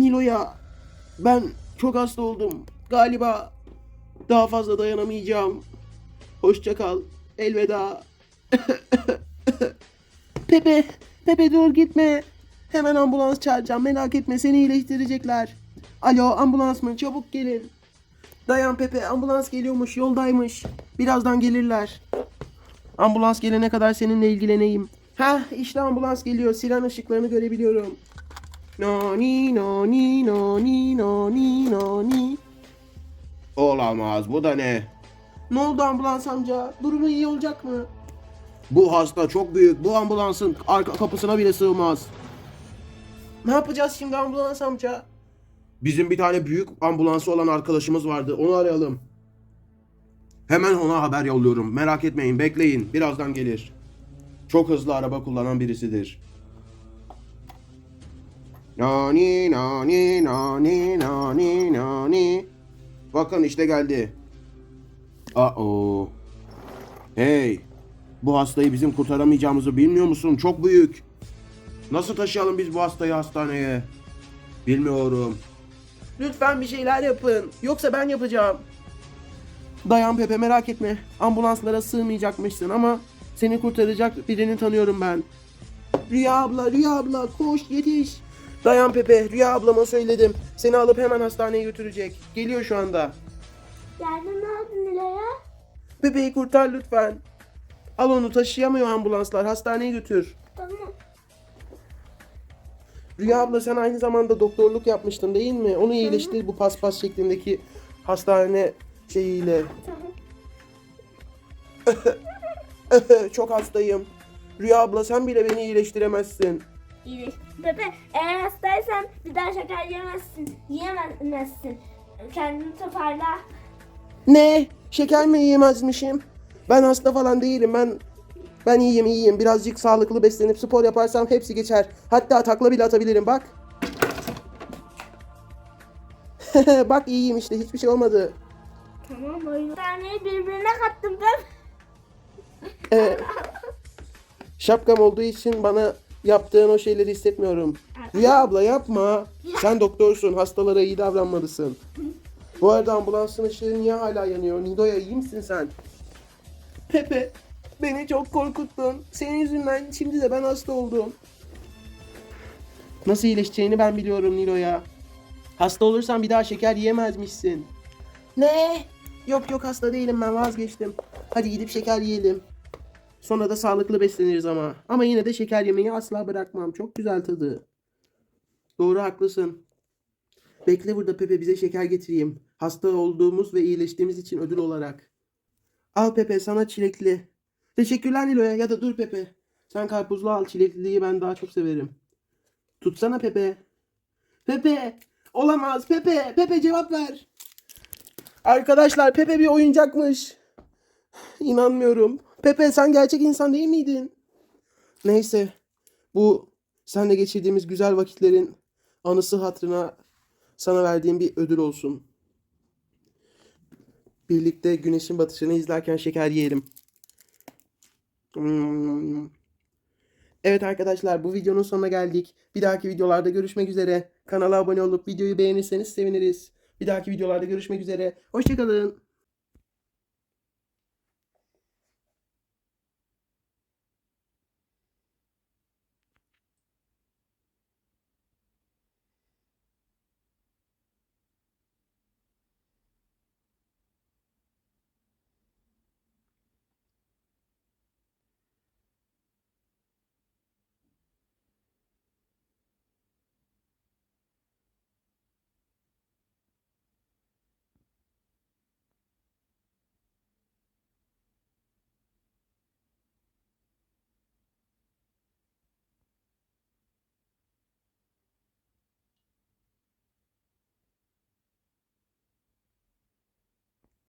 Nilo'ya ben çok hasta oldum. Galiba daha fazla dayanamayacağım. Hoşça kal. Elveda. Pepe, Pepe dur gitme. Hemen ambulans çağıracağım. Merak etme seni iyileştirecekler. Alo ambulans mı? Çabuk gelin. Dayan Pepe ambulans geliyormuş yoldaymış. Birazdan gelirler. Ambulans gelene kadar seninle ilgileneyim. Ha işte ambulans geliyor. Siren ışıklarını görebiliyorum. Nani nani nani nani nani. Olamaz bu da ne? Ne oldu ambulans amca? Durumu iyi olacak mı? Bu hasta çok büyük. Bu ambulansın arka kapısına bile sığmaz. Ne yapacağız şimdi ambulans amca? Bizim bir tane büyük ambulansı olan arkadaşımız vardı. Onu arayalım. Hemen ona haber yolluyorum. Merak etmeyin, bekleyin. Birazdan gelir. Çok hızlı araba kullanan birisidir. Nani nani nani nani nani. Bakın işte geldi. Aa. Hey. Bu hastayı bizim kurtaramayacağımızı bilmiyor musun? Çok büyük. Nasıl taşıyalım biz bu hastayı hastaneye? Bilmiyorum. Lütfen bir şeyler yapın. Yoksa ben yapacağım. Dayan Pepe merak etme. Ambulanslara sığmayacakmışsın ama seni kurtaracak birini tanıyorum ben. Rüya abla, Rüya abla koş yetiş. Dayan Pepe, Rüya ablama söyledim. Seni alıp hemen hastaneye götürecek. Geliyor şu anda. Yardım oldu Nilay'a? Pepe'yi kurtar lütfen. Al onu taşıyamıyor ambulanslar. Hastaneye götür. Tamam. Rüya abla sen aynı zamanda doktorluk yapmıştın değil mi? Onu iyileştir bu paspas şeklindeki hastane şeyiyle. Çok hastayım. Rüya abla sen bile beni iyileştiremezsin. İyi. Pepe eğer hastaysan bir daha şeker yemezsin. Yiyemezsin. Kendini toparla. Ne? Şeker mi yiyemezmişim? Ben hasta falan değilim. Ben ben iyiyim iyiyim. Birazcık sağlıklı beslenip spor yaparsam hepsi geçer. Hatta takla bile atabilirim bak. bak iyiyim işte hiçbir şey olmadı. Tamam oyun. Taneyi birbirine kattım ben. Ee, şapkam olduğu için bana yaptığın o şeyleri hissetmiyorum. Rüya abla yapma. Sen doktorsun. Hastalara iyi davranmalısın. Bu arada ambulansın ışığı niye hala yanıyor? Nido'ya iyi misin sen? Pepe, beni çok korkuttun. Senin yüzünden şimdi de ben hasta oldum. Nasıl iyileşeceğini ben biliyorum Nilo'ya. Hasta olursan bir daha şeker yiyemezmişsin. Ne? Yok yok hasta değilim ben vazgeçtim. Hadi gidip şeker yiyelim. Sonra da sağlıklı besleniriz ama. Ama yine de şeker yemeyi asla bırakmam. Çok güzel tadı. Doğru haklısın. Bekle burada Pepe bize şeker getireyim. Hasta olduğumuz ve iyileştiğimiz için ödül olarak. Al Pepe sana çilekli. Teşekkürler Nilo'ya ya da dur Pepe. Sen karpuzlu al çilekliliği ben daha çok severim. Tutsana Pepe. Pepe. Olamaz Pepe. Pepe cevap ver. Arkadaşlar Pepe bir oyuncakmış. İnanmıyorum. Pepe sen gerçek insan değil miydin? Neyse. Bu seninle geçirdiğimiz güzel vakitlerin anısı hatırına sana verdiğim bir ödül olsun. Birlikte güneşin batışını izlerken şeker yiyelim. Evet arkadaşlar bu videonun sonuna geldik. Bir dahaki videolarda görüşmek üzere. Kanala abone olup videoyu beğenirseniz seviniriz. Bir dahaki videolarda görüşmek üzere. Hoşçakalın.